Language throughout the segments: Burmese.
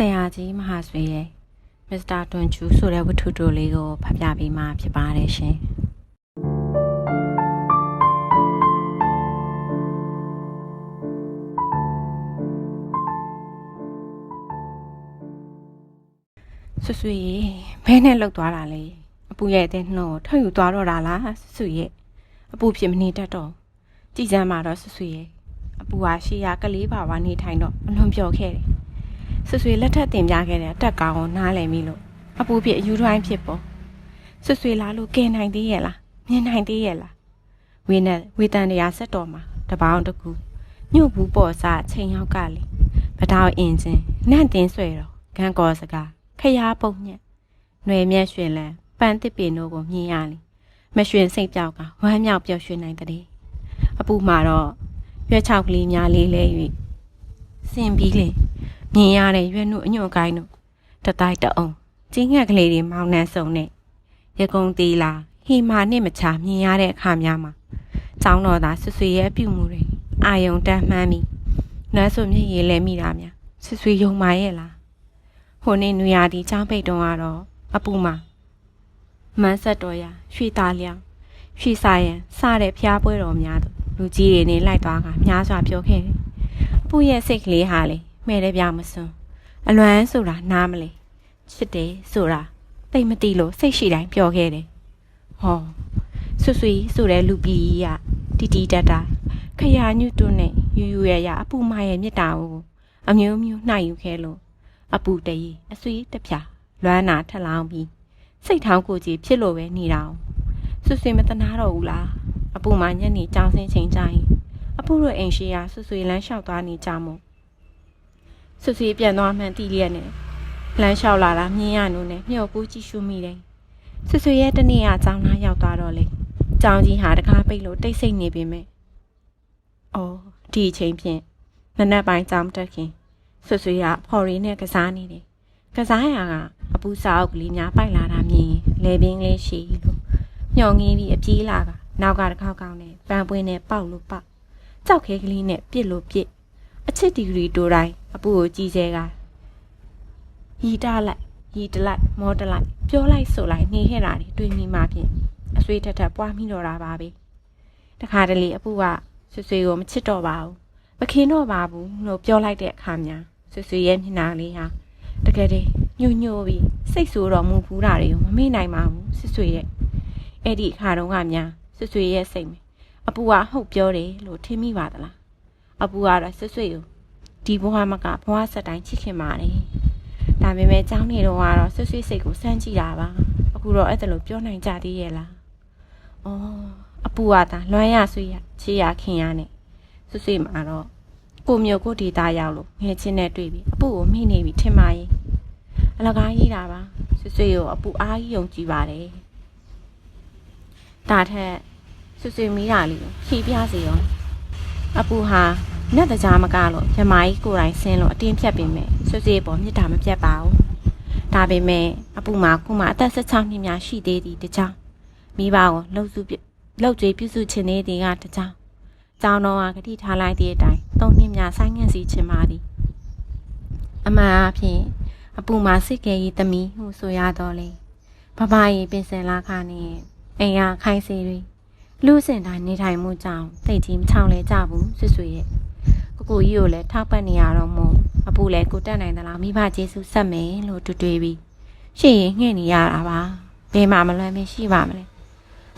ဆရာကြီးမဟာဆွေရဲ့မစ္စတာတွန်ချူဆိုတဲ့ဝတ္ထုတိုလေးကိုဖတ်ပြပေးမှာဖြစ်ပါတယ်ရှင်ဆွဆွေရေဘဲနဲ့လှုပ်သွားတာလေအပူရဲ့တဲ့နှောထွက်ယူသွားတော့တာလားဆွဆွေရဲ့အပူဖြစ်မနေတတ်တော့ကြည်စမ်းမှာတော့ဆွဆွေရဲ့အပူဟာရှေးရကလေးပါဝါနေထိုင်တော့အလွန်ပျော်ခဲ့တယ် ဆွဆွေလက်ထက်တင်ပြခဲ့တဲ့အတက်ကောင်ကိုနားလည်မိလို့အပူပြစ်အယူတိုင်းဖြစ်ပေါ်ဆွဆွေလာလို့ကဲနိုင်သေးရဲ့လားမြင်နိုင်သေးရဲ့လားဝေနဲ့ဝေတန်တရားဆက်တော်မှာတပေါင်းတစ်ခုညှို့ဘူးပေါ်စားချိန်ရောက်ကလေပတောင်အင်ချင်းနန့်တင်းဆွဲတော့ဂန်ကောစကားခရားပုံညက်ຫນွေမြက်ရွှင်လန်းပန်းတစ်ပင်တို့ကိုမြင်ရလေမရွှင်စိတ်ပြောက်ကဝမ်းမြောက်ပျော်ရွှင်နိုင်တဲ့အပူမှာတော့ရွက်ချောက်ကလေးများလေးလဲ၍စင်ပြီးလေ မြင်ရတဲ့ရွက်နုအညွန့်ကိုင်းတို့တတိုက်တအောင်ကျင်းငှက်ကလေးတွေမောင်းနှန်းစုံနဲ့ရကုံသေးလာဟီမာနဲ့မချမြင်ရတဲ့အခါများမှာចောင်းတော်သားဆွဆွေရဲ့အပြုမှုတွေအာယုံတမ်းမှန်းပြီးနတ်ဆိုမြည်ရည်လဲမိတာများဆွဆွေယုံမာရဲ့လားဟိုနေ့နွေရာဒီចောင်းပိတ်တုံးကတော့အပူမှာမန်းဆက်တော်ရရွှေသားလျောင်းရွှေစာရန်စတဲ့ဖျားပွဲတော်များတို့လူကြီးတွေနေလိုက်သွားကများစွာပြောခဲ့တယ်အပူရဲ့စိတ်ကလေးဟာလေ မဲ့လည်းပြမစွန်းအလွမ်းဆိုတာနားမလဲချစ်တယ်ဆိုတာတိတ်မတိလို့စိတ်ရှိတိုင်းပြောခဲ့တယ်ဟောဆွဆွေဆိုတဲ့လူပီကြီးကတီတီတတ်တာခရညွတ်တွန်းနဲ့ယူယူရရအပူမရဲ့မြစ်တာကိုအမျိုးမျိုးနှိုက်ယူခဲ့လို့အပူတရီအဆွေတဖြာလွမ်းနာထက်လောင်းပြီးစိတ်ထောင်းကိုကြီးဖြစ်လို့ပဲနေတာဆွဆွေမတနာတော့ဘူးလားအပူမညက်နေကြောင်စင်းချိန်ကြရင်အပူတို့အိမ်ရှိရာဆွဆွေလမ်းလျှောက်သွားနေကြမို့ ဆွဆွေပြန်သွားမှန်းတီးလျက်နဲ့လမ်းလျှောက်လာတာမြင်ရနုနဲ့မျှော်ကူးကြည့်ရှုမိတယ်ဆွဆွေရဲ့တနေ့ကကြောင်းသားရောက်သွားတော့လေကြောင်းကြီးဟာတကားပိတ်လို့တိတ်ဆိတ်နေပေမဲ့အော်ဒီအချိန်ဖြင့်နနက်ပိုင်းကြောင်းတက်ခင်ဆွဆွေကဖော်ရီနဲ့ကစားနေတယ်ကစားရကအပူစာအုပ်ကလေးများပိုက်လာတာမြင်ရင်လေပင်လေးရှိလို့ညှော်ငင်းပြီးအပြေးလာကနောက်ကတစ်ခေါက်ကောင်းနဲ့ပန်းပွင်းနဲ့ပေါက်လို့ပေါက်ကြောက်ခဲကလေးနဲ့ပြစ်လို့ပြစ် အချစ်ဒီဂရီတိုးတိုင်းအပူကိုကြီးစဲကရီတလိုက်ရီတလိုက်မောတလိုက်ပြောလိုက်ဆိုလိုက်နေခဲ့တာတွေတွေ့မိမှဖြင့်အဆွေထက်ထက်ပွားမိတော့တာပါပဲတခါတလေအပူကဆွဆွေကိုမချစ်တော့ပါဘူးမခင်တော့ပါဘူးလို့ပြောလိုက်တဲ့အခါများဆွဆွေရဲ့မျက်နှာလေးဟာတကယ်တည်းညှို့ညို့ပြီးစိတ်ဆိုးတော်မူဘူးတာတွေကိုမမေ့နိုင်ပါဘူးဆွဆွေရဲ့အဲ့ဒီအခါတုန်းကများဆွဆွေရဲ့စိတ်မယ်အပူကဟုတ်ပြောတယ်လို့ထင်မိပါသလား အပူကတော့ဆွဆွယူဒီဘဝမကဘဝဆက်တိုင်းချစ်ခင်ပါတယ်ဒါပေမဲ့ကျောင်းနေတော့ကတော့ဆွဆွစိတ်ကိုစမ်းကြည့်တာပါအခုတော့အဲ့ဒါလို့ပြောနိုင်ကြသေးရဲ့လားဩအပူကသာလွမ်းရဆွေးရချေရခင်ရနဲ့ဆွဆွမှာတော့ကိုမျိုးကိုဒေတာရောက်လို့ငယ်ချင်းနဲ့တွေ့ပြီအပူကိုမိနေပြီထင်ပါရဲ့အလကားကြီးတာပါဆွဆွရောအပူအားကြီးယုံကြည်ပါတယ်ဒါထက်ဆွဆွမိတာလေးဖြေပြစေရော အပူဟာနတ်တကြားမကလို့မြမကြီးကိုယ်တိုင်ဆင်းလို့အတင်းဖြတ်ပေမဲ့ဆွဆွေပေါ်မြစ်တာမပြတ်ပါဘူး။ဒါပေမဲ့အပူမှာခုမှအသက်16နှစ်များရှိသေးသည်တကြောင်မိဘကိုလှုပ်စုပြလှုပ်ကြွေးပြုစုခြင်းနေသည်ကတကြောင်ကျောင်းတော်ကဂတိထားလိုက်သည့်အတိုင်းသုံးနှစ်များဆိုင်းငံ့စီခြင်းပါသည်အမှန်အဖြစ်အပူမှာစိတ်ကဲရီသမီးဟုဆိုရတော့လေဘဘကြီးပင်စင်လာခါနဲ့အိမ်ရခိုင်းစီတွေ လူစင်တိုင်းနေထိုင်မှုကြောင့်တိတ်ကြီးမချောင်လဲကြဘူးဆွဆွေရဲ့ကိုကိုကြီးကိုလည်းထောက်ပတ်နေရတော့မို့အပူလည်းကိုတက်နိုင်သလားမိဘကျေးဇူးဆက်မယ်လို့တွေ့တွေ့ပြီးရှေ့ရင်ငှဲ့နေရတာပါဘယ်မှမလွမ်းမရှိပါမလဲ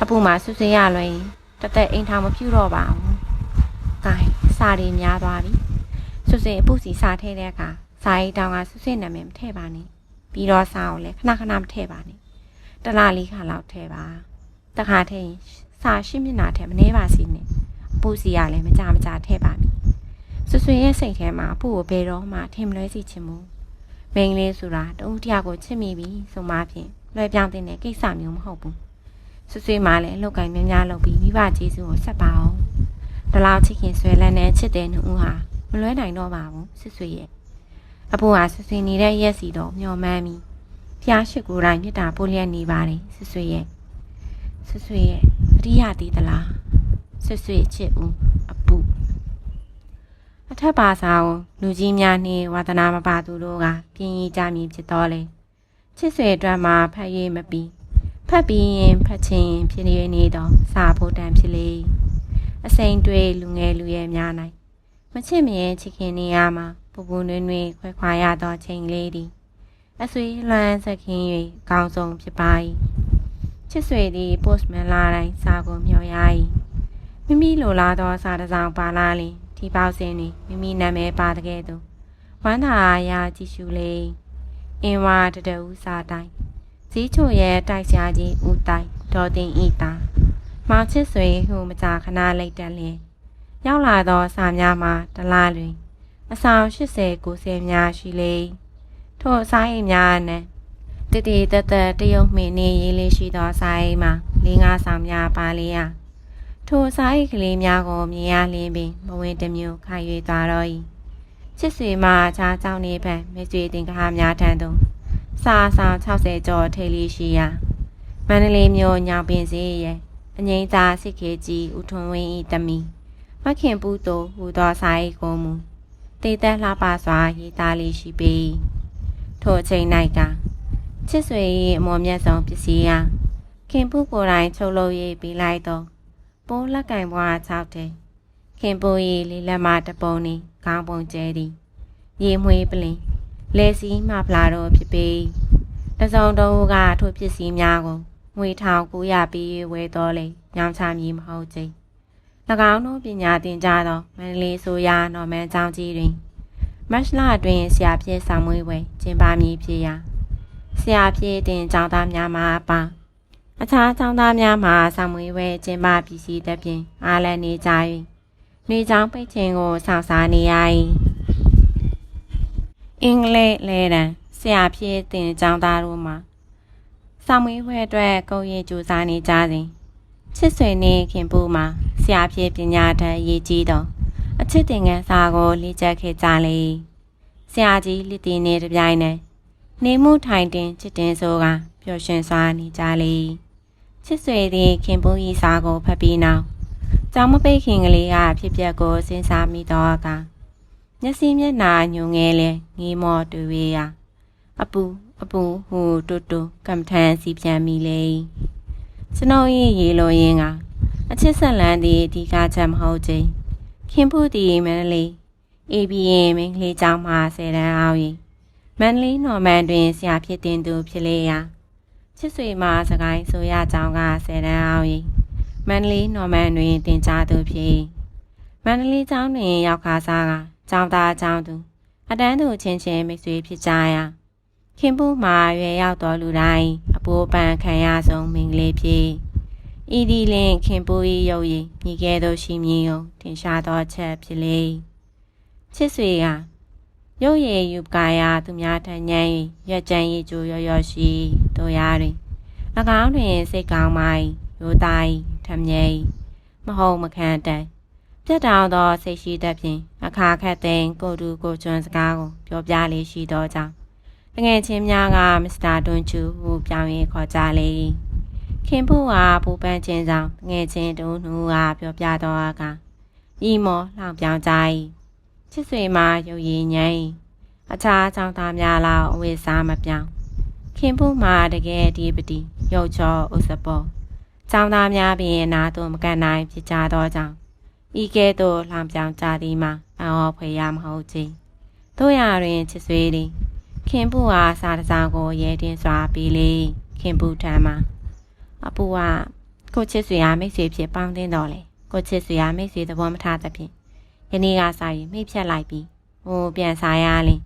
အပူမှာဆွဆွေရလွင်တသက်အိမ်ထောင်မပြူတော့ပါဘူး။ကဲစာတွေများသွားပြီဆွဆွေအပူစီစာထဲတဲ့အခါစာရီတောင်ကဆွဆွေနာမည်မထည့်ပါနဲ့ပြီးတော့စာကိုလည်းခဏခဏမထည့်ပါနဲ့တလားလေးခါလောက်ထည့်ပါတခါထည့်ရင် စာရှင်းမျက်နှာထဲမနှဲပါစေနဲ့အပူစီကလည်းမကြမကြထဲပါပြီဆွဆွေရဲ့စိတ်ထဲမှာအပူကိုဘယ်တော့မှထင်မလွဲစီချင်ဘူးမိန်းကလေးဆိုတာတဦးတယောက်ကိုချစ်မိပြီဆိုမှဖြင့်လွှဲပြောင်းတဲ့ကိစ္စမျိုးမဟုတ်ဘူးဆွဆွေမှလည်းအလောက်ကင်များများလုပ်ပြီးမိဘကျေးဇူးကိုဆက်ပါအောင်ဒီလောက်ချစ်ခင်ဆွဲလန်းတဲ့ချစ်တဲ့နှူးဟာမလွဲနိုင်တော့ပါဘူးဆွဆွေရဲ့အပူဟာဆွဆွေနေတဲ့ရက်စီတော့မျောမှန်းပြီးဖျားရှိကိုယ်တိုင်မြစ်တာပို့လျက်နေပါတယ်ဆွဆွေရဲ့ဆွဆွေရဲ့ အရိယာသေးသလားဆွတ်ဆွေချစ်ဦးအပူအထက်ပါစာကိုလူကြီးများနှင့်ဝါသနာမပါသူတို့ကပြင်းကြီးကြမည်ဖြစ်တော်လေချစ်ဆွေအတွက်မှာဖတ်ရမပြီးဖတ်ပြီးရင်ဖတ်ချင်းဖြစ်ရနေတော့စာဖို့တန်ဖြစ်လေအစိန်တွေလူငယ်လူရဲ့များနိုင်မချစ်မရဲ့ချစ်ခင်နေရမှာပူပူနွေ့နွေ့ခွဲခွာရသောချိန်လေးသည်အဆွေလွမ်းစခင်း၍ကောင်းဆုံးဖြစ်ပါ၏ ချစ်ဆွေသည် postman လာတိုင်းစာကိုမျှော်ရ၏မိမိလိုလားသောစာတစ်စောင်ပါလာလျင်ဒီပေါက်စင်းတွင်မိမိနာမည်ပါတကယ်သို့ဝမ်းသာအားရကြည့်ရှုလေအင်းဝါတတဦးစာတိုင်းဇီးချိုရဲ့တိုက်ရှာကြီးဦးတိုင်ဒေါ်တင်ဤတာမောင်ချစ်ဆွေဟူမကြာခဏလိုက်တက်လျင်ရောက်လာသောစာများမှာတလားတွင် အဆောင်80 90များရှိလေထို့အဆိုင်အိမ်များနဲ့တ တိတတတရုတ်မင်းနေရေးလေးရှိသောဆိုင်အိမ်မှာလေးငါးဆောင်များပါလေရထိုအဆိုင်ကလေးများကိုမြင်ရလင်းပင်မဝင်တစ်မျိုးခိုင်၍သွားတော့၏ချစ်ဆွေမှအခြားကြောင့်နေပံမေဆွေတင်ကားများထံသို့စာဆောင်60ကျော်ထိတ်လေးရှိရာမန္တလေးမြို့ညောင်ပင်စည်းရဲ့အငိမ့်သားစစ်ခေကြီးဦးထွန်းဝင်း၏တမီမခင်ပူတိုဟူသောဆိုင်ကိုမူတေးသက်လှပစွာရေးသားလေးရှိပေ၏ထိုအချိန်၌က ချစ်ဆွေ၏အမော်မြတ်ဆုံးပစ္စည်းအားခင်ပူကိုယ်တိုင်ချုပ်လုပ်ရေးပြီးလိုက်တော့ပိုးလက်ကင်ဘွား၆တဲ့ခင်ပူ၏လေးလက်မတပုံနှင့်ခေါင်းပုံကျဲသည်ရေမွေးပလင်လဲစီမှဖလာတော့ဖြစ်ပေ၏တစုံတုံးကထိုပစ္စည်းများကိုငွေထောင်900ပြီးဝယ်တော်လေညောင်ချမည်မဟုတ်ကြ၎င်းတို့ပညာသင်ကြားသောမန္တလေးဆိုရာနော်မန်ကျောင်းကြီးတွင်မတ်လအတွင်းဆရာဖြစ်ဆောင်မွေးဝယ်ကျင်းပမည်ဖြစ်ရာ ဆရာဖြစ်တင်ကျောင်းသားများမှအပါအခြားကျောင်းသားများမှဆောင်မွေးဝယ်ကျင်းပပြည်စည်းသဖြင့်အားလည်းနေကြ၍နေကျောင်းပိတ်ခြင်းကိုဆောင်စားနေရ၏အင်္ဂလိပ်လဲတန်ဆရာဖြစ်တင်ကျောင်းသားတို့မှာဆောင်မွေးဝယ်အတွက်ကိုရင်ကြိုးစားနေကြစဉ်ချစ်ဆွေနှင့်ခင်ပူမှာဆရာဖြစ်ပညာတတ်ရေးကြီးသောအချစ်တင်ငန်းစာကိုလေ့ကျက်ခဲ့ကြလေဆရာကြီးလစ်တီနေတပြိုင်နက် နေမှုထိုင်တင်ချစ်တင်ဆိုကပျော်ရွှင်စွာနေကြလေချစ်ဆွေသည်ခင်ပူဤစာကိုဖတ်ပြီးနောက်ကျောင်းမပိတ်ခင်ကလေးကဖြစ်ပျက်ကိုစဉ်းစားမိတော့အခါမျက်စိမျက်နှာညုံငယ်လဲငေးမောတွေ့ရအပူအပူဟူတူတူကံထန်စီပြန်မိလေကျွန်တော်၏ရေလိုရင်းကအချစ်ဆက်လန်းသည်အဓိကချက်မဟုတ်ခြင်းခင်ဖူးသည်မန္တလေး ABN မင်းကလေးကျောင်းမှာဆယ်တန်းအောင်၏ မန္တလေးနော်မန်တွင်ဆရာဖြစ်တင်သူဖြစ်လေရာချစ်ဆွေမှာစကိုင်းဆိုရကျောင်းကဆယ်တန်းအောင်၏မန္တလေးနော်မန်တွင်တင်ကြားသူဖြစ်မန္တလေးကျောင်းတွင်ရောက်ခါစားကကျောင်းသားကျောင်းသူ အတန်းသူချင်းချင်းမိတ်ဆွေဖြစ်ကြရာခင်ပူမှာရွယ်ရောက်တော်လူတိုင်းအပိုးပန်ခံရဆုံးမင်္ဂလေးဖြစ်ဤဒီလင်ခင်ပူ၏ရုပ်ရည်မိခဲ့သောရှိမြင်ကိုထင်ရှားသောချက်ဖြစ်လေချစ်ဆွေက ရုပ်ရည်ယူကာယသူများထံညံ့၍ရက်ကြံရည်ကြိုရော်ရော်ရှိတို့ရတွင်၎င်းတွင်စိတ်ကောင်းမိုင်းရိုးသားထမြဲမဟုတ်မခံတန်ပြတ်တောင်သောစိတ်ရှိတတ်ဖြင့်အခါခက်သိမ်းကိုတူကိုကျွန်းစကားကိုပြောပြလေးရှိသောကြောင့်ငငယ်ချင်းများကမစ္စတာတွန်ချူဟုပြောင်းရင်ခေါ်ကြလေခင်ဖို့ကပူပန်းချင်းဆောင်ငယ်ချင်းတို့နှူကပြောပြတော့ကဤမောလောင်ပြောင်းကြ၏ ချစ်ဆွေမှာရုပ်ရည်ညံ့အခြားအကြောင်းသားများလောက်အဝိစားမပြောင်းခင်ဖို့မှာတကယ်ဒီပတိရုပ်ချောဥစပေါ်ကျောင်းသားများပင်နာသို့မကန်နိုင်ဖြစ်ကြသောကြောင့်ဤကဲ့သို့လောင်ပြောင်းကြသည်မှာအံ့ဩဖွယ်ရမဟုတ်ချေတို့ရတွင်ချစ်ဆွေသည်ခင်ပူအားစာတစောင်းကိုရဲတင်စွာပြီးလေခင်ပူထမ်းမှာအပူကကိုချစ်ဆွေအားမိတ်ဆွေဖြစ်ပေါင်းတင်တော်လေကိုချစ်ဆွေအားမိတ်ဆွေသဘောမထားသဖြင့် ယနေ့ကစာရင်မိတ်ဖြတ်လိုက်ပြီးဟိုပြန်စားရလင်း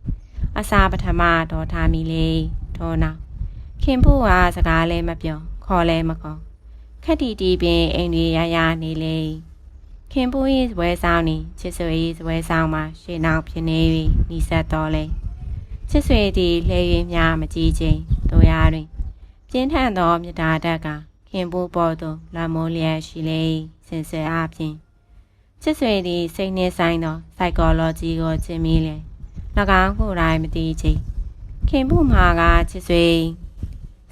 အစာပထမတော်ထားမိလေထို့နောက်ခင်ပူအားစကားလည်းမပြောခေါ်လည်းမခေါ်ခက်တီတီပင်အိမ်ကြီးရရနေလေခင်ပူ၏ဇပွဲဆောင်နေချစ်ဆွေ၏ဇပွဲဆောင်မှာရှေ့နောက်ဖြစ်နေပြီးနီးစပ်တော်လေချစ်ဆွေသည်လှည့်ရင်များမကြည့်ချင်းတို့ရတွင်ပြင်းထန်သောမြတာတက်ကခင်ပူပေါ်သို့လာမိုးလျက်ရှိလေစင်စဲအပြင် ချစ်ဆွေသည်စိတ်နှင်းဆိုင်သော psychology ကိုကျင့်မိလေ၎င်းကိုယ်တိုင်မသိချေခင်ပူမှာကချစ်ဆွေ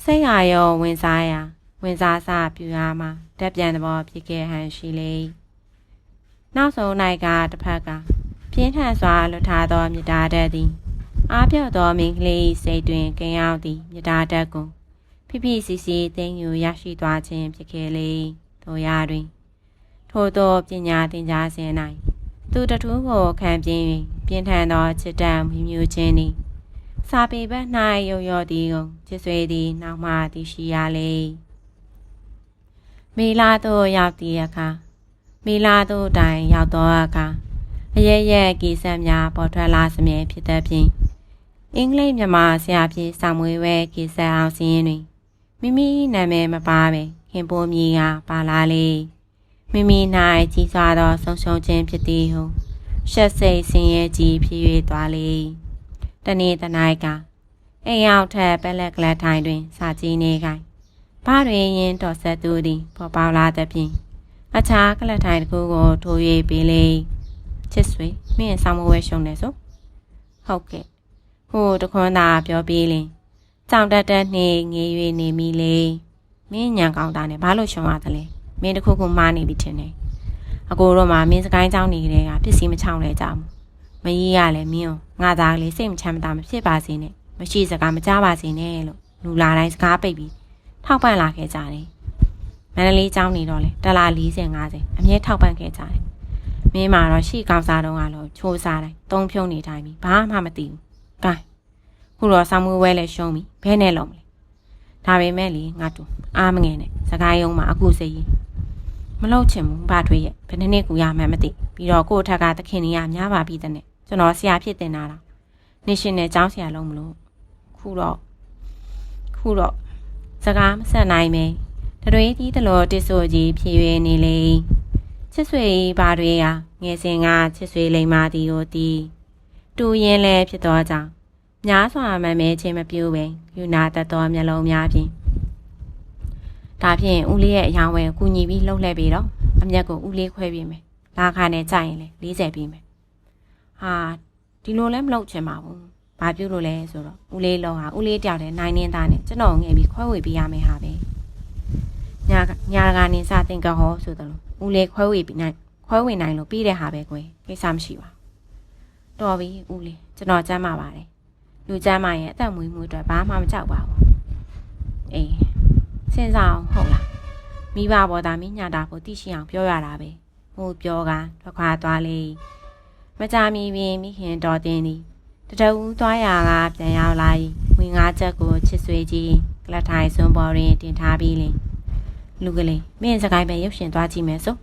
စိတ်ဟာရောဝင်စားရာဝင်စားစပြူရမှာတက်ပြန်သဘောဖြစ်ခဲ့ဟန်ရှိလေနောက်ဆုံး၌ကတစ်ဖက်ကပြင်းထန်စွာလွတ်ထားသောမြတာတက်သည်အားပြော့သောမိန်းကလေးစိတ်တွင်ကင်းရောက်သည့်မြတာတက်ကိုဖိဖိစီစီသိမ့်ယူရရှိသွားခြင်းဖြစ်ခဲ့လေတို့ရာတွင် ထို့သောပညာသင်ကြားစဉ်၌သူတထူးကိုခံပြင်း၍ပြင်းထန်သောချစ်တမ်းမြမြူခြင်းသည်စာပေဘက်၌ရုပ်ရော့သည်ကိုချစ်ဆွေသည်နောက်မှသိရှိရလေမေလာသို့ရောက်သည့်အခါမေလာသို့တိုင်ရောက်သောအခါအရရဲ့ကိစ္စများပေါ်ထွက်လာစမြဲဖြစ်သဖြင့်အင်္ဂလိပ်မြန်မာဆရာဖြစ်ဆောင်မွေးဝဲကိစ္စအောင်စီးရင်တွင်မိမိနာမည်မပါပဲခင်ပိုးမြေကပါလာလေ မိမိ၌ကြီးစွာသောဆုံးရှုံးခြင်းဖြစ်သည်ဟုရှက်စိတ်ဆင်းရဲကြီးဖြစ်၍သွားလေတနေ့တနိုင်ကအိမ်ရောက်ထက်ပက်လက်ကလထိုင်တွင်စာကြည့်နေခိုင်ဘာတွင်ရင်တော်ဆက်သူသည်ပေါ်ပေါလာသဖြင့်အခြားကလထိုင်တစ်ခုကိုထိုး၍ပေးလေချစ်ဆွေမင်းဆောင်မဝဲရှုံနေဆိုဟုတ်ကဲ့ဟိုတခွန်းသာပြောပြီးလင်ကြောင်တက်တက်နှင့်ငေး၍နေမိလေမင်းညံကောင်းတာနဲ့ဘာလို့ရှုံရသလဲ မင်းတခုခုမှားနေပြီထင်တယ်အကိုတို့မှမင်းစကိုင်းကြောင်းနေကလေးကပစ္စည်းမချောင်းလဲကြဘူးမကြီးရလဲမင်းကိုငါသားကလေးစိတ်မချမ်းသာမဖြစ်ပါစေနဲ့မရှိစကားမကြပါစေနဲ့လို့လူလာတိုင်းစကားပိတ်ပြီးထောက်ပံ့လာခဲ့ကြတယ်မန္တလေးကျောင်းနေတော့လေတလာ40 50အမြဲထောက်ပံ့ခဲ့ကြတယ်မင်းမှာတော့ရှိကောင်းစားတော့ကလို့ချိုးစားတိုင်းသုံးဖြုံနေတိုင်းပြီးဘာမှမသိဘူးကဲခုတော့ဆောင်းမွေးဝဲလဲရှုံးပြီဘယ်နဲ့လုံးမလဲဒါပေမဲ့လေငါတူအားမငယ်နဲ့စကားယုံမှာအခုစိတ်ရင် မလောက်ချင်ဘူးဘာထွေးရဲ့ဘယ်နှစ်နှစ်ကူရမှန်းမသိပြီးတော့ကို့အထက်ကသခင်ကြီးကများပါပြီတဲ့နဲ့ကျွန်တော်ဆရာဖြစ်တင်တာလားနေရှင်နယ်ကျောင်းဆရာလုံးမလို့ခုတော့ခုတော့စကားမဆက်နိုင်ပဲတရွေးကြီးတလို့တစ်ဆိုကြီးဖြည့်ရနေလေချစ်ဆွေဘာတွေဟာငယ်စဉ်ကချစ်ဆွေလိမ်မာတီကိုတီးတူရင်လဲဖြစ်တော့ကြောင်းများစွာမှန်မဲခြင်းမပြူပဲယူနာတတ်သောမျက်လုံးများဖြင့် ဒါဖြင့်ဦးလေးရဲ့အယောင်ဝယ်ကူညီပြီးလှုပ်လှဲ့ပြီးတော့အမျက်ကိုဦးလေးခွဲပြီးမယ်လာခါနဲ့ကြိုက်ရင်လေ40ပြီးမယ်ဟာဒီလိုလဲမလုပ်ချင်ပါဘူးဘာပြုလို့လဲဆိုတော့ဦးလေးလုံးဟာဦးလေးတယောက်တည်းနိုင်နေသားနဲ့ကျွန်တော်ငယ်ပြီးခွဲဝေပေးရမယ်ဟာပဲညာညာကနေစတင်ကဟောဆိုတော့ဦးလေးခွဲဝေပြီးနိုင်ခွဲဝေနိုင်လို့ပြီးတဲ့ဟာပဲကွယ်ကိစ္စမရှိပါဘူးတော်ပြီဦးလေးကျွန်တော်ကြမ်းပါပါတယ်လူကျမ်းမရဲ့အသက်မွေးမှုအတွက်ဘာမှမကြောက်ပါဘူးအေး စဉ်းစားအောင်ဟုတ်လားမိဘဘော်သားမင်းညာတာကိုသိရှိအောင်ပြောရတာပဲဟိုပြောကထွက်ခွာသွားလေမကြမီပင်မိခင်တော်တင်သည်တတဦးသွားရကပြန်ရောက်လာ၏ဝင်ငါးချက်ကိုချစ်ဆွေကြီးကလထိုင်စွန်းပေါ်တွင်တင်ထားပြီးလင်လူကလေးမင်းစကိုင်းပဲရုပ်ရှင်သွားကြည့်မယ်ဆို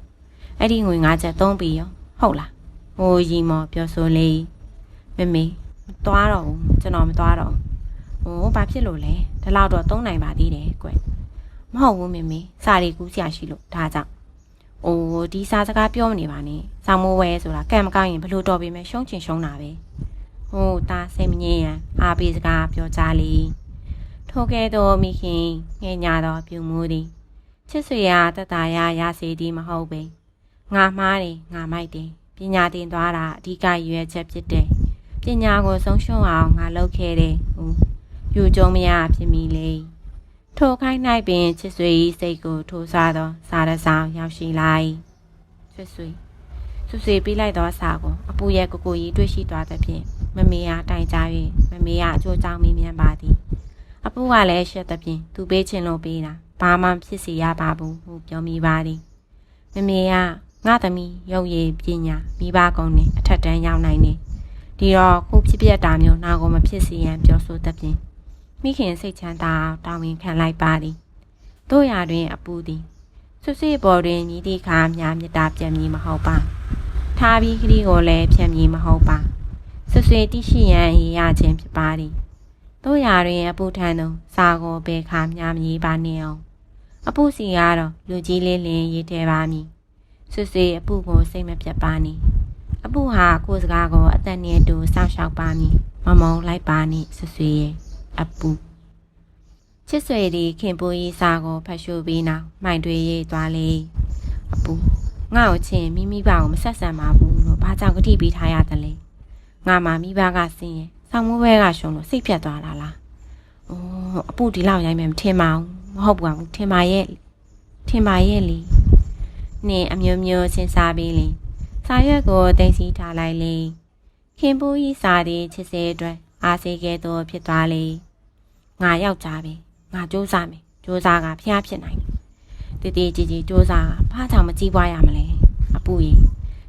အဲ့ဒီငွေငါးချက်သုံးပြီးရောဟုတ်လားဟိုရီမော်ပြောဆိုလေမမေမသွားတော့ဘူးကျွန်တော်မသွားတော့ဘူးဟိုဘာဖြစ်လို့လဲဒီလောက်တော့သုံးနိုင်ပါသေးတယ်ကွ မဟုတ်ဘူးမမေစာရီကူးစရာရှိလို့ဒါကြောင့်အိုးဒီစာစကားပြောမနေပါနဲ့ဆောင်းမိုးဝဲဆိုတာကံမကောင်းရင်ဘလို့တော်ပြီမဲ့ရှုံးချင်ရှုံးတာပဲဟိုတာစိတ်မငြင်းရန်အားပေးစကားပြောကြလေထိုကဲ့သို့မိခင်ငဲ့ညာသောပြုမှုသည်ချစ်ဆွေရာတတရာရစေသည်မဟုတ်ပေငါမှားတယ်ငါမိုက်တယ်ပညာသင်သွားတာအဓိကရွယ်ချက်ဖြစ်တယ်ပညာကိုဆုံးရှုံးအောင်ငါလုပ်ခဲ့တယ်ဟုတ်ယူကြုံမရဖြစ်မိလေ ထိုခိုင်း၌ပင်ချစ်ဆွေ၏စိတ်ကိုထိုးစားသောစားရဆောင်ရောက်ရှိလိုက်ချစ်ဆွေဆွဆွေပြီးလိုက်သောစာကိုအပူရဲ့ကိုကိုကြီးတွေ့ရှိသွားသဖြင့်မမေကတိုင်ကြား၍မမေကအကျိုးကြောင့်မေးမြန်းပါသည်အပူကလည်းရှက်သဖြင့်သူပေးချင်လို့ပေးတာဘာမှဖြစ်စီရပါဘူးဟုပြောမိပါသည်မမေကငါသမီးရုပ်ရည်ပညာမိဘကုံနဲ့အထက်တန်းရောက်နိုင်နေဒီတော့ခုဖြစ်ပြတာမျိုးနောက်ကိုမဖြစ်စီရန်ပြောဆိုသဖြင့် မိခင်စိတ်ချမ်းသာတောင်းဝင်ခံလိုက်ပါသည်တို့ရာတွင်အပူသည်ဆွဆွေပေါ်တွင်ညီတိခါများမြတ်တာပြတ်မည်မဟုတ်ပါထားပြီးခရီးကိုလည်းဖြတ်မည်မဟုတ်ပါဆွဆွေတိရှိရန်ရရခြင်းဖြစ်ပါသည်တို့ရာတွင်အပူထံသို့စာကိုဘယ်ခါများမည်ပါနေအောင်အပူစီကတော့လူကြီးလေးလင်းရေးထဲပါမည်ဆွဆွေအပူကိုစိတ်မပြတ်ပါနီအပူဟာကိုယ်စကားကိုအသက်နဲ့တူစောင့်ရှောက်ပါမည်မမုံလိုက်ပါနိဆွဆွေရဲ့ အပူချစ်ဆွေဒီခင်ပူကြီးစာကိုဖတ်ရှုပြီးနောက်မိုင်တွေရေးသွားလေအပူငါ့ကိုချင်းမိမိဘကိုမဆက်ဆံပါဘူးလို့ဘာကြောင့်ကတိပေးထားရတယ်လဲငါမှမိဘကစင်းရင်ဆောင်းမိုးဘဲကရှုံလို့စိတ်ဖြတ်သွားတာလားအိုးအပူဒီလောက်ရိုင်းမယ်မထင်ပါဘူးမဟုတ်ပါဘူးထင်ပါရဲ့ထင်ပါရဲ့လေနင်အမျိုးမျိုးစဉ်းစားပြီးလင်စာရွက်ကိုတင်စီထားလိုက်လေခင်ပူးဤစာသည်ချစ်စေအတွက်အားစေခဲ့သောဖြစ်သွားလေ ငါယောက်ျားပဲငါစူးစမ်းမယ်စူးစမ်းကဖျားဖြစ်နိုင်တယ်တည်တည်ကြည်ကြည်စူးစမ်းကဘာကြောင့်မကြည့်ပွားရမလဲအပူကြီး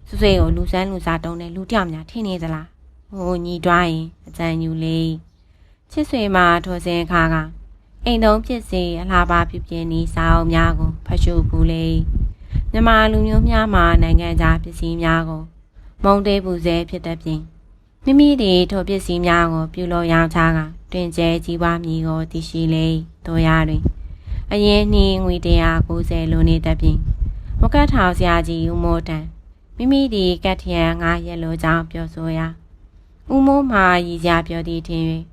ဆွဆွေကိုလူစမ်းလူစားတုံးတဲ့လူတယောက်များထင်နေသလားဟိုညီတွားရင်အကြံယူလေချစ်ဆွေမှာထိုစဉ်ခါကအိမ်သုံးဖြစ်စေအလားပါဖြစ်ပြင်းဤစာအုပ်များကိုဖတ်ရှုဘူးလေမြန်မာလူမျိုးများမှာနိုင်ငံခြားပစ္စည်းများကိုမုံတေးပူစေဖြစ်တဲ့ပြင်မိမိတွေထိုပစ္စည်းများကိုပြုလို့ရောင်းချက တွင်ကျဲကြီးပွားမည်ကိုသိရှိလေတို့ရတွင်အရင်နှင်းငွေ190လိုနေတဲ့ပြင်မကတ်ထောင်ဆရာကြီးဦးမိုးတန်မိမိဒီကတ်ထရန်ငါရက်လိုကြောင်းပြောဆိုရာဦးမိုးမှာရည်ကြပြောသည်ထင်၍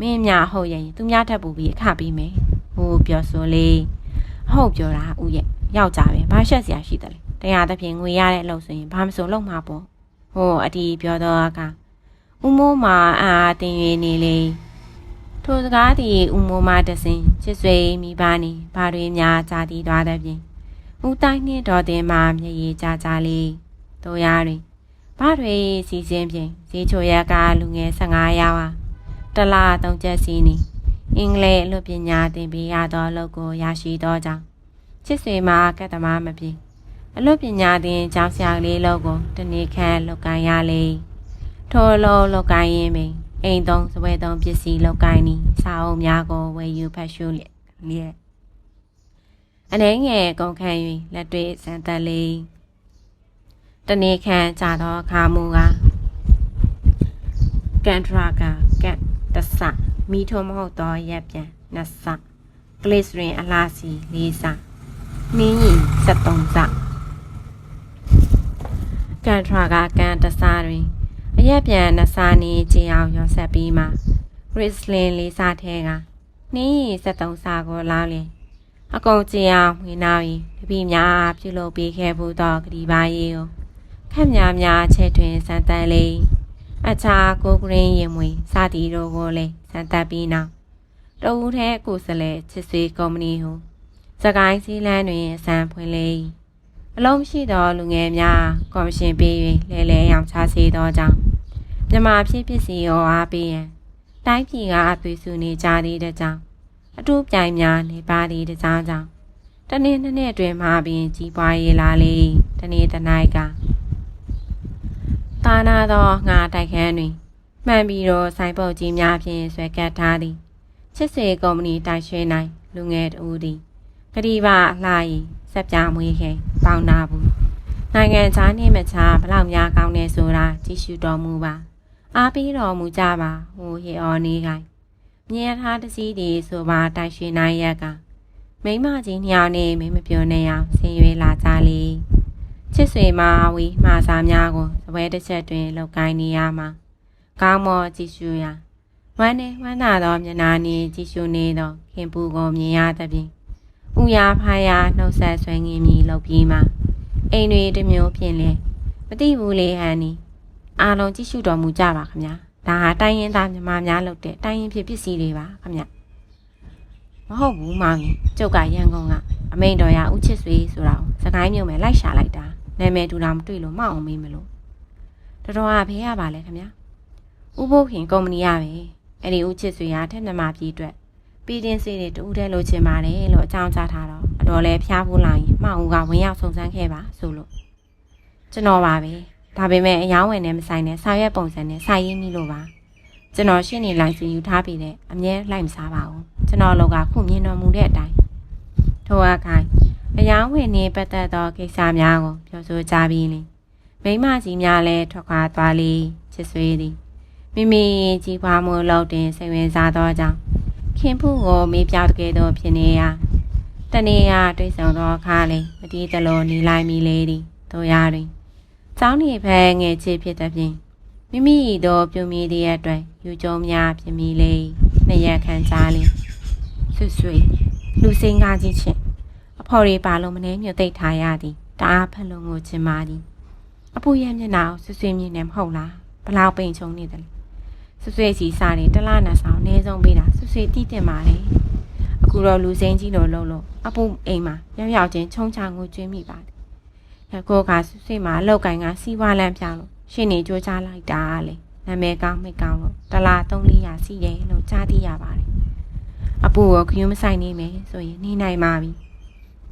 မင်းများဟုတ်ရဲ့သူများထပ်ပူပြီးအခပေးမယ်ဟိုပြောဆိုလေအဟုတ်ပြောတာဦးရဲ့ယောက်ျားပဲဘာရှက်စရာရှိတယ်လဲတရားသဖြင့်ငွေရတဲ့အလုပ်ဆိုရင်ဘာမစုံလုံးမှာပေါ့ဟိုအတီပြောတော့ကဦးမိုးမှာအာတင်၍နေလေ ထိုစကားသည်ဦးမိုးမတဆင်ချစ်ဆွေမိဘနေဘာတွေများကြာတည်သွားတဲ့ပြင်ဦးတိုင်းနှင့်တော်တင်မှမျက်ရည်ကြကြလေးတို့ရတွင်ဘာတွေစီစဉ်ဖြင့်ဈေးချိုရက်ကလူငယ်15ယောက်ဟာတလားသုံးချက်စီနီအင်္ဂလိပ်အလုပ်ပညာသင်ပေးရသောအလုပ်ကိုရရှိသောကြောင့်ချစ်ဆွေမှာကတ္တမမပြေအလုပ်ပညာသင်ကျောင်းဆရာလေးလောက်ကိုတနေ့ခန့်လောက်ကန်ရလေထိုလိုလောက်ကန်ရင်ပင် အိမ်သုံးစပွဲသုံးပစ္စည်းလောက်ကိုင်းနီစာအုပ်များကိုဝယ်ယူဖတ်ရှုလျက်လျက်အနေငယ်ကုန်ခန့်၍လက်တွေ့စံသက်လေးတနေ့ခန့်ကြာသောအခါမူကားကန်ထရာကကန်တဆမိထုံမဟုတ်သောရက်ပြန်နှစ်ဆကလစ်ရင်အလားစီလေးဆနင်းရင်73ဆကန်ထရာကကန်တဆတွင် အရက်ပြန်နှစားနေကြည်အောင်ရောဆက်ပြီးမှဂရစ်လင်လေးစားထဲကနှင်းရီ73စာကိုလောင်းလင်အကုန်ကြည်အောင်ဝင်နောက်ရင်တပည့်များပြုလုပ်ပေးခဲ့ဖို့တော့ဂဒီပါရေးကိုခက်များများချဲ့ထွင်စံတန်လေးအခြားကိုကရင်းရင်ဝင်စသည်တို့ကိုလည်းစံတက်ပြီးနောက်တဦးထဲကိုစလဲချစ်ဆွေကုမ္ပဏီဟုစကိုင်းစည်းလန်းတွင်စံဖွင့်လေ အလုံးရှိသောလူငယ်များကော်မရှင်ပေး၍လဲလဲရောင်ချစေသောကြောင့်မြမဖြစ်ပစ္စည်းရောအားပေးရန်တိုင်းပြည်ကအသွေးစုနေကြသည့်တကြောင်အတူပြိုင်များနေပါသည့်တကြောင်ကြောင့်တနေ့နှစ်နှစ်အတွင်းမှာပင်ကြီးပွားရေးလာလေတနေ့တနိုင်ကတာနာသောငါတိုက်ခန်းတွင်မှန်ပြီးတော့ဆိုင်ပုတ်ကြီးများဖြင့်ဆွဲကပ်ထားသည်ချစ်စေကုမ္ပဏီတိုက်ရွှေနိုင်လူငယ်တူသည်ဂရီပါအလှရီစက်ပြမွေးခဲ ပေါင်နာဘူးနိုင်ငံခြားနှင့်မခြားဘလောက်များကောင်းနေဆိုတာကြည့်ရှုတော်မူပါအားပေးတော်မူကြပါဟိုဟေအော်နေကိုင်မြင်ထားတစည်းဒီဆိုပါတိုက်ရွှေနိုင်ရက်ကမိမကြီးညောင်နေမင်းမပြောနဲ့အောင်ဆင်ရွေလာကြလေချစ်ဆွေမဝီမှားစားများကိုသပွဲတစ်ချက်တွင်လောက်ကိုင်းနေရမှာကောင်းမောကြည့်ရှုရာဝမ်းနဲ့ဝမ်းသာသောမျက်နှာနှင့်ကြည့်ရှုနေသောခင်ပူကိုမြင်ရသဖြင့် ဥယာဖာယာနှုတ်ဆက်ဆွဲငင်းမိလောက်ပြီးမှအိမ်တွေတစ်မျိုးဖြင့်လေမသိဘူးလေဟန်နီအားလုံးကြည့်ရှုတော်မူကြပါခင်ဗျာဒါဟာတိုင်းရင်းသားမြမများလုပ်တဲ့တိုင်းရင်းဖြစ်ပစ္စည်းတွေပါခင်ဗျမဟုတ်ဘူးမောင်ကြီးကျုပ်ကရန်ကုန်ကအမိန်တော်ရဦးချစ်ဆွေဆိုတာကိုစကိုင်းမြို့မယ်လိုက်ရှာလိုက်တာနာမည်တူတာမတွေ့လို့မအောင်မေးမလို့တော်တော်ကဖေးရပါလေခင်ဗျာဥပုခင်ကုမ္ပဏီရပဲအဲ့ဒီဦးချစ်ဆွေကထက်မြမပြည်အတွက် ပြည်တင်စေးတွေတူးတဲလို့ချင်ပါတယ်လို့အကြောင်းကြားထားတော့အတော်လဲဖျားဖို့လာရင်မအောင်ကဝင်ရောက်ဆုံစမ်းခဲ့ပါဆိုလို့ကျွန်တော်ပါပဲဒါပေမဲ့အယောင်းဝင်နဲ့မဆိုင်တဲ့စာရွက်ပုံစံနဲ့စာရင်းမိလို့ပါကျွန်တော်ရှင်းနေလိုက်စီယူထားပြီးတဲ့အမြဲလိုက်မစားပါဘူးကျွန်တော်လောကခုမြင်တော်မူတဲ့အတိုင်းထို့အခိုင်အယောင်းဝင်နေပတ်သက်သောကိစ္စများကိုပြောဆိုကြပြီးလင်မိမကြီးများလည်းထွက်ခွာသွားလေချစ်ဆွေးသည်မိမိကြီးပွားမှုလောက်တင်စိတ်ဝင်စားသောကြောင့် ခင်ဖူးကိုမေးပြတကယ်တော့ဖြစ်နေရတနေ့ကတွေ့ဆုံသောအခါလေးမတီးတလို့နေလိုက်မိလေသည်တို့ရတွင်ကျောင်းနေဖဲငယ်ချစ်ဖြစ်တဲ့ဖြင့်မိမိတို့ပြုံမီတဲ့အတွက်ယူကြုံများဖြစ်မိလေနှစ်ရက်ခံစားလေဆွဆွေလူစင်းကားကြီးချင်းအဖော်ရီပါလို့မနှဲမြုပ်သိပ်ထားရသည်တအားဖက်လုံးကိုချင်ပါသည်အပူရဲ့မျက်နှာကိုဆွဆွေမြင်နေမဟုတ်လားဘလောက်ပိန်ချုံနေတယ် ဆွဆွေစီစားနေတလားနဲ့ဆောင်အနည်းဆုံးပေးတာဆွဆွေတိတင်ပါလေအခုတော့လူစင်းကြီးလိုလုံးလို့အပူအိမ်မှာရောက်ရောက်ချင်းချုံချငိုကျွေးမိပါတယ်ရကိုကဆွဆွေမှာအလောက်ကင်ကစီးပွားလမ်းပြောင်းလို့ရှင်းနေကြိုးစားလိုက်တာလေနာမည်ကောင်းမိတ်ကောင်းလို့တလား300စီးတယ်လို့ကြားသိရပါတယ်အပူကခရုမဆိုင်နေမယ်ဆိုရင်နေနိုင်ပါပြီ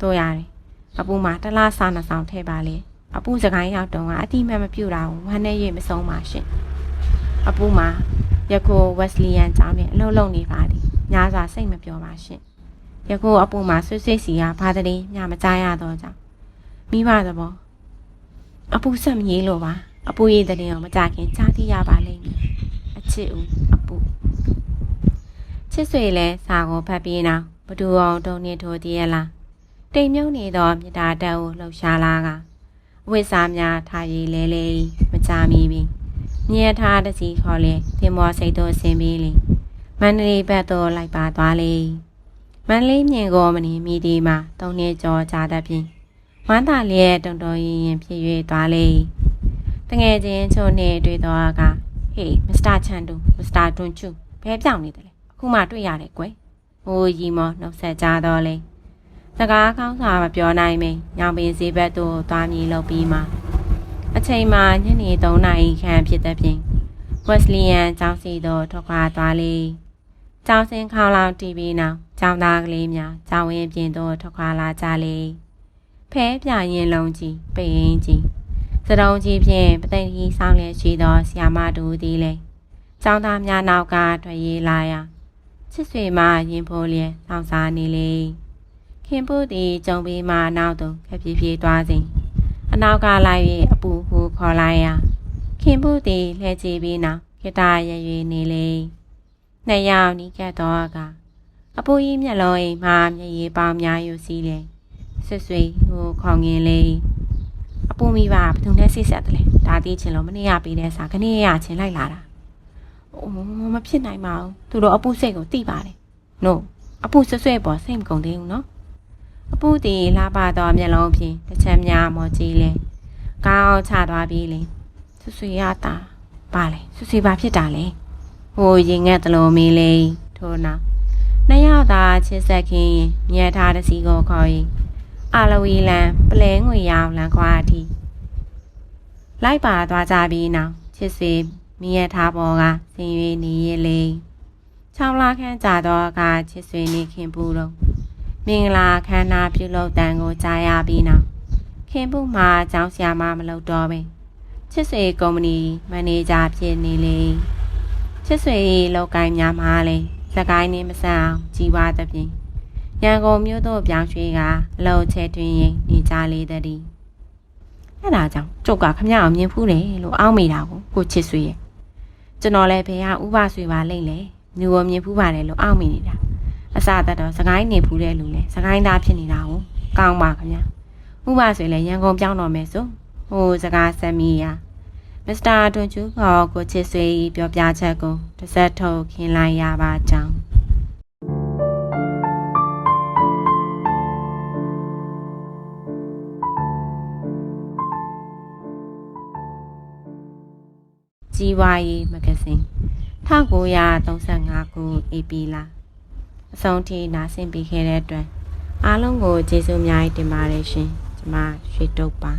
တို့ရတယ်အပူမှာတလားစားနှဆောင်ထဲပါလေအပူစကိုင်းရောက်တော့ကအတိမတ်မပြူတာကိုဝမ်းနဲ့ရိပ်မဆုံးပါရှင် အပူမှာယခုဝက်စလီယန်ကျောင်းနဲ့အလုပ်လုပ်နေပါသည်ညာစွာစိတ်မပြောပါရှင်ယခုအပူမှာဆွဆွေစီကဘာတည်းညမကြားရတော့ကြောင့်မိမသဘောအပူဆက်မရေးလို့ပါအပူရေးတဲ့အောင်မကြခင်ကြားသိရပါလိမ့်မယ်အချစ်ဦးအပူချစ်ဆွေလဲစာကိုဖတ်ပြီးနောက်ဘဒူအောင်တုံနေထိုးတည်းရလားတိမ်မြုံနေသောမြတာတက်ကိုလှုပ်ရှားလာကအဝိစာများထားရည်လဲလဲမကြမီပြီ မြဲထားတစီခေါ်လေတင်မောစိတ်တို့ဆင်းပြီးလေမန္တလေးဘက်သို့လိုက်ပါသွားလေမန္တလေးမြင်ကိုမနေမိဒီမှာတုံနေကြောကြတတ်ဖြင့်ဝမ်းသာလျက်တုံတုံရင်ရင်ဖြစ်၍သွားလေတငယ်ချင်းချို့နဲ့တွေ့တော့ကဟေးမစ္စတာချန်တူမစ္စတာတွန်ချူဘဲပြောင်းနေတယ်လေအခုမှတွေ့ရတယ်ကွယ်ဟိုရီမောနှုတ်ဆက်ကြတော့လေစကားကောင်းစွာမပြောနိုင်မင်းညောင်ပင်စီဘက်သို့သွားမြည်လုပ်ပြီးမှ အချိန်မှာညနေ3နာရီခန့်ဖြစ်တဲ့ဖြင့်ဝက်စလီယန်ကျောင်းစီသို့ထွက်ခွာသွားလေကျောင်းစင်ခေါလောင်တီဗီနောက်ကျောင်းသားကလေးများကျောင်းဝင်းပြင်သို့ထွက်ခွာလာကြလေဖဲပြရင်လုံးကြီးပိတ်ရင်ကြီးစတုံးကြီးဖြင့်ပသိမ်ကြီးဆောင်းလျက်ရှိသောဆီယာမတူသည်လေကျောင်းသားများနောက်ကထွက်ရေးလာရာချစ်ဆွေမှရင်ဖိုးလျက်ဆောင်စားနေလေခင်ပုသည်ကြုံပြီးမှနောက်သို့ခက်ပြေးပြေးသွားစဉ်အ နောက်ကလိုက်၍အပူဟူခေါ်လိုက်ရာခင်ပုသည်လှည့်ကြည့်ပြီးနောက်ခိတရရွေနေလေနှစ်ယောက်နီးကပ်တော့ကအပူကြီးမျက်လုံးအိမ်မှမျက်ရည်ပေါင်းများယူစီးလေဆွဆွေဟိုခေါင်ငင်လေအပူမိပါဘယ်သူနဲ့ဆိတ်ဆက်တယ်လဲဒါသိချင်လို့မနေ့ကပေးတဲ့စာခဏရချင်းလိုက်လာတာအိုးမဖြစ်နိုင်ပါဘူးသူတို့အပူစိတ်ကိုတိပါတယ် no အပူဆွဆွဲပေါ်စိတ်မကုန်သေးဘူးနော် အပူတီလာပါတော့မျက်လုံးဖြင့်တစ်ချက်များမော်ကြည့်လဲကောင်းချသွားပြီလေဆွဆွေရတာပါလေဆွဆွေပါဖြစ်တာလေဟိုရင်ငက်တလုံးမီလေထို့နောက်နှစ်ယောက်သာချစ်ဆက်ခင်းရင်မြဲထားတဲ့စီကိုခေါ်ရင်အာလဝီလန်ပလဲငွေရောင်လန်ခွာအထိလိုက်ပါသွားကြပြီးနောက်ချစ်ဆွေမြဲထားပေါ်ကဆင်ရွေးနေရလေ6လခန့်ကြာတော့ကချစ်ဆွေနေခင်ပူတော့ မင်္ဂလာခမ်းနားပြုလုပ်တန်ကိုကြားရပြီးနောက်ခင်ပုမှာအကြောင်းဆရာမမလုပ်တော့ပဲချစ်ဆွေကုမ္ပဏီမန်နေဂျာဖြစ်နေလေချစ်ဆွေ၏လောက်ကိုင်းများမှာလေစကိုင်းနေမဆန်အောင်ကြီးပွားသဖြင့်ရန်ကုန်မြို့သို့ပြောင်းရွှေ့ကအလုပ်ချဲတွင်ရင်နေကြလေတည်းအဲ့ဒါကြောင့်ကျုပ်ကခမရအောင်မြင်ဖူးတယ်လို့အောက်မိတာကိုကိုချစ်ဆွေရဲ့ကျွန်တော်လည်းဘယ်ဟာဥပဆွေပါလိမ့်လေညူကိုမြင်ဖူးပါတယ်လို့အောက်မိနေတာ အစတတ်တော့စကိုင်းနေဖူးတဲ့လူလဲစကိုင်းသားဖြစ်နေတာကိုကောင်းပါခင်ဗျာဥပဆိုရင်လည်းရန်ကုန်ပြောင်းတော့မယ်ဆိုဟိုစကားဆက်မီယာမစ္စတာတွန်ကျူးခေါ်ကိုချစ်ဆွေပြောပြချက်ကိုတစ်ဆက်ထုတ်ခင်းလိုက်ရပါကြောင်းကြီးဝါရေးမဂဇင်း1935ခုဧပြီလ အဆုံးထိနားဆင်ပေးခဲ့တဲ့အတွက်အားလုံးကိုကျေးဇူးအများကြီးတင်ပါတယ်ရှင်ကျွန်မရွှေတုပ်ပါ